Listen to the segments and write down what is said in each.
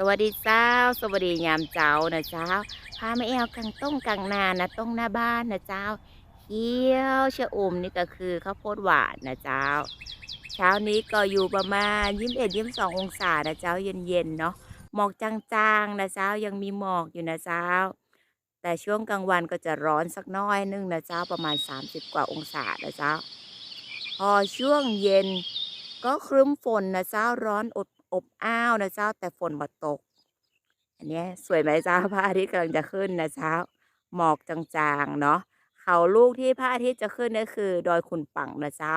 สวัสดีเจ้า สวัสดียามเจ้านะเจ้า พาแมาแอวกลางต้งกลางนานะต้งหน้าบ้านนะเจ้าเขียวชะอมนี่ก็คือข้าวโพดหวานนะเจ้า เช้านี้ก็อยู่ประมาณยี่สิบเอ็ดยี่สิบสององศานะเจ้าเย็นๆเนาะหมอกจางๆนะเจ้ายังมีหมอกอยู่นะเจ้า แต่ช่วงกลางวันก็จะร้อนสักน้อยนึงนะเจ้าประมาณ 30 กว่าองศานะเจ้า พอช่วงเย็นก็ครึ้มฝนนะเจ้าร้อนอบ อบอ้าวนะเจ้าแต่ฝนบ่ตก อันนี้สวยไหมเจ้าพระอาทิตย์กำลังจะขึ้นนะเจ้าหมอกจางๆเนาะเขาลูกที่พระอาทิตย์จะขึ้นก็คือ ดอยขุนปังนะเจ้า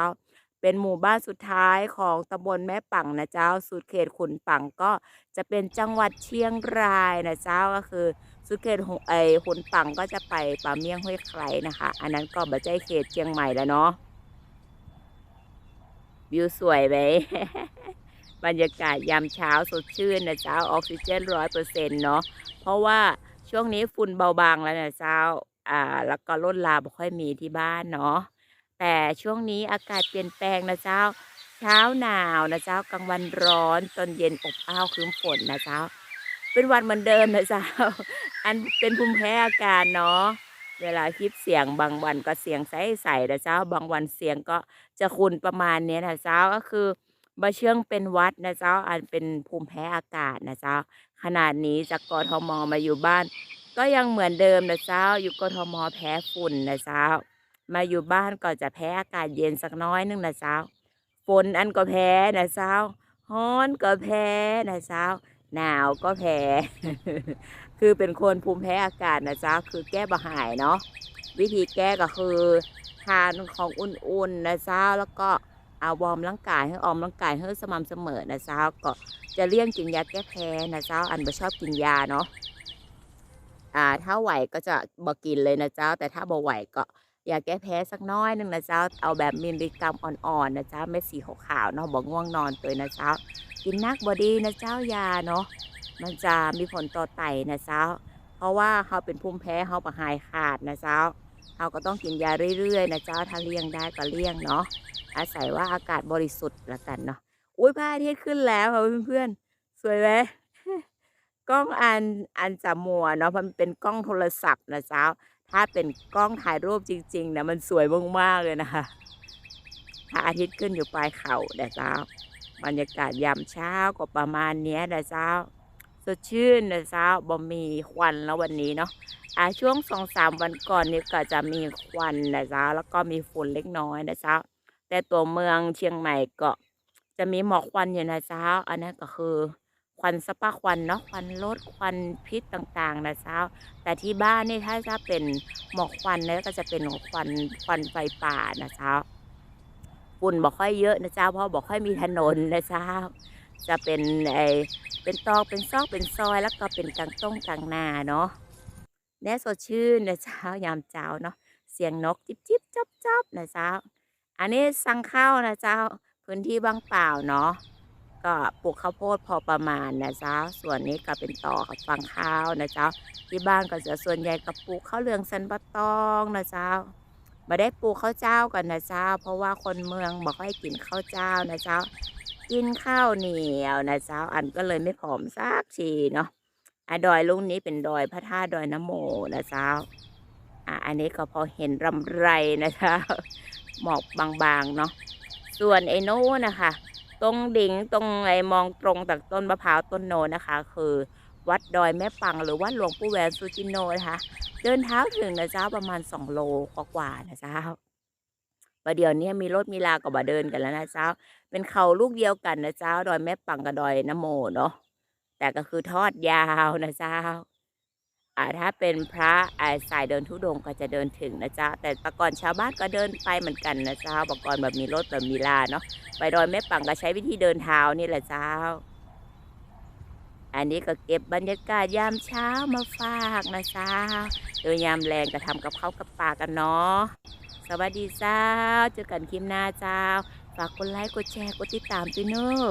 เป็นหมู่บ้านสุดท้ายของตำบลแม่ปังนะเจ้าสุดเขตขุนปังก็จะเป็นจังหวัดเชียงรายนะเจ้าก็คือ สุดเขตหุไอขุนปังก็จะไปป่าเมี่ยงห้วยไครนะคะ อันนั้นก็บัจใจเขตเชียงใหม่แล้วเนาะวิวสวยไหม บรรยากาศยามเช้าสดชื่นนะเจ้าออกซิเจนร้อยเปอร์เซ็นต์เนาะเพราะว่าช่วงนี้ฝุ่นเบาบางแล้วนะเจ้าอ่าแล้วก็ลดลาบ่ค่อยมีที่บ้านเนาะแต่ช่วงนี้อากาศเปลี่ยนแปลงนะเจ้า เช้าหนาวนะเจ้ากลางวันร้อนตอนเย็นอบอ้าวครึ้มฝนนะเจ้า เป็นวันเหมือนเดิมนะเจ้า อันเป็นภูมิแพ้อาการเนาะเวลาคลิปเสียงบางวันก็เสียงใสๆนะเจ้า บางวันเสียงก็จะคุนประมาณนี้นะเจ้าก็คือ บ่เชื่องเป็นวัดนะเจ้าอันเป็นภูมิแพ้อากาศนะเจ้า ขนาดนี้จากกทมมาอยู่บ้าน ก็ยังเหมือนเดิมนะเจ้า อยู่กทมแพ้ฝุ่นนะเจ้า มาอยู่บ้านก็จะแพ้อากาศเย็นสักน้อยนึงนะเจ้า ฝนอันก็แพ้นะเจ้าร้อนก็แพ้นะเจ้า หนาวก็แพ้ คือเป็นคนภูมิแพ้อากาศนะเจ้า คือแก้บ่หายเนาะ วิธีแก้ก็คือทานของอุ่นๆนะเจ้าแล้วก็ อาวอร์มร่างกายให้ออมร่างกายให้สม่ำเสมอนะเจ้าก็จะเลี่ยงกินยาแก้แพ้นะเจ้าอันบ่ชอบกินยาเนาะอ่าถ้าไหวก็จะบ่กินเลยนะเจ้า แต่ถ้าบ่ไหวก็ยาแก้แพ้สักน้อยหนึงนะเจ้าเอาแบบมิลลิกรัมอ่อนๆนะเจ้าเม็ดสีขาวๆเนาะบ่ง่วงนอนตัวนะเจ้า กินนักบ่ดีนะเจ้ายาเนาะมันจะมีผลต่อไตนะเจ้า เพราะว่าเขาเป็นภูมิแพ้เขาประหายขาดนะเจ้า เขาก็ต้องกินยาเรื่อยๆนะเจ้าถ้าเลี่ยงได้ก็เลี่ยงเนาะอาศัยว่าอากาศบริสุทธิ์ละกันเนาะอุ้ยพระอาทิตย์ขึ้นแล้วค่ะเพื่อนๆสวยไหมกล้องอันอันจะมัวเนาะมันเป็นกล้องโทรศัพท์นะเจ้า ถ้าเป็นกล้องถ่ายรูปจริงๆนะมันสวยมากๆเลยนะคะพระอาทิตย์ขึ้นอยู่ปลายเขานะเจ้า บรรยากาศยามเช้าก็ประมาณนี้นะเจ้า ดชื่นนะเจ้าบ่มีควันแล้ววันนี้เนาะอ่าช่วงสองสามวันก่อนนี่ก็จะมีควันนะเจ้าแล้วก็มีฝุ่นเล็กน้อยนะเจ้าแต่ตัวเมืองเชียงใหม่ก็จะมีหมอกควันอยู่นะเจ้าอันนั้นก็คือควันสปาควันเนาะควันรถควันพิษต่างๆนะเจ้าแต่ที่บ้านนี่ถ้าจะเป็นหมอกควันเนี่ยก็จะเป็นควันควันไฟป่านะเจ้าฝุ่นบอกค่อยเยอะนะเจ้าเพราะบอกค่อยมีถนนนะเจ้า จะเป็นไอเป็นตอกเป็นซอกเป็นซอย แล้วก็เป็นกลางต้งกลางนาเนาะแน่สดชื่นนะเจ้ายามเช้าเนาะเสียงนกจิบจิบจับจับนะเจ้า อันนี้สั่งข้าวนะเจ้าพื้นที่ว่างเปล่าเนาะก็ปลูกข้าวโพดพอประมาณนะเจ้า ส่วนนี้ก็เป็นต่อกับฟังข้าวนะเจ้า ที่บ้านก็จะส่วนใหญ่กับปลูกข้าวเหลืองสันปะตองนะเจ้ามาได้ปลูกข้าวเจ้ากันนะเจ้า เพราะว่าคนเมืองบอกให้กินข้าวเจ้านะเจ้า กินข้าวเหนียวนะเจ้าอันก็เลยไม่ผอมสักทีเนาะอะดอยลุงนี้เป็นดอยพระธาตุดอยน้ำโมนะเจ้าอะอันนี้ก็พอเห็นรำไรนะเจ้าหมอกบางๆเนาะส่วนไอ้โน้นะคะ ตรงดิ่งตรงไอ้มองตรงจากต้นมะพร้าวต้นโนนนะคะ คือวัดดอยแม่ปังหรือวัดหลวงปู่แหวนสุจิโนนะคะ เดินเท้าถึงนะเจ้าประมาณสองโลกว่าๆนะเจ้า ประเดี๋ยวนี้มีรถมีลาก็มาเดินกันแล้วนะเจ้า เป็นเขาลูกเดียวกันนะเจ้า ดอยแม่ปังกับดอยน้ำโมเนาะ แต่ก็คือทอดยาวนะเจ้าอ่าถ้าเป็นพระอ่าสายเดินทุดงค์ก็จะเดินถึงนะเจ้า แต่แต่ก่อนชาวบ้านก็เดินไปเหมือนกันนะเจ้าบอกก่อนแบบมีรถแบบมีลาเนาะ ไปดอยแม่ปังก็ใช้วิธีเดินเท้านี่แหละเจ้า อันนี้ก็เก็บบรรยากาศยามเช้ามาฝากนะเจ้าโดยยามแรงก็ทำกับข้าวกับปลากันเนาะ สวัสดีเจ้า เจอกันคลิปหน้าเจ้า ฝากกดไลค์ กดแชร์ กดติดตามด้วยเนอะ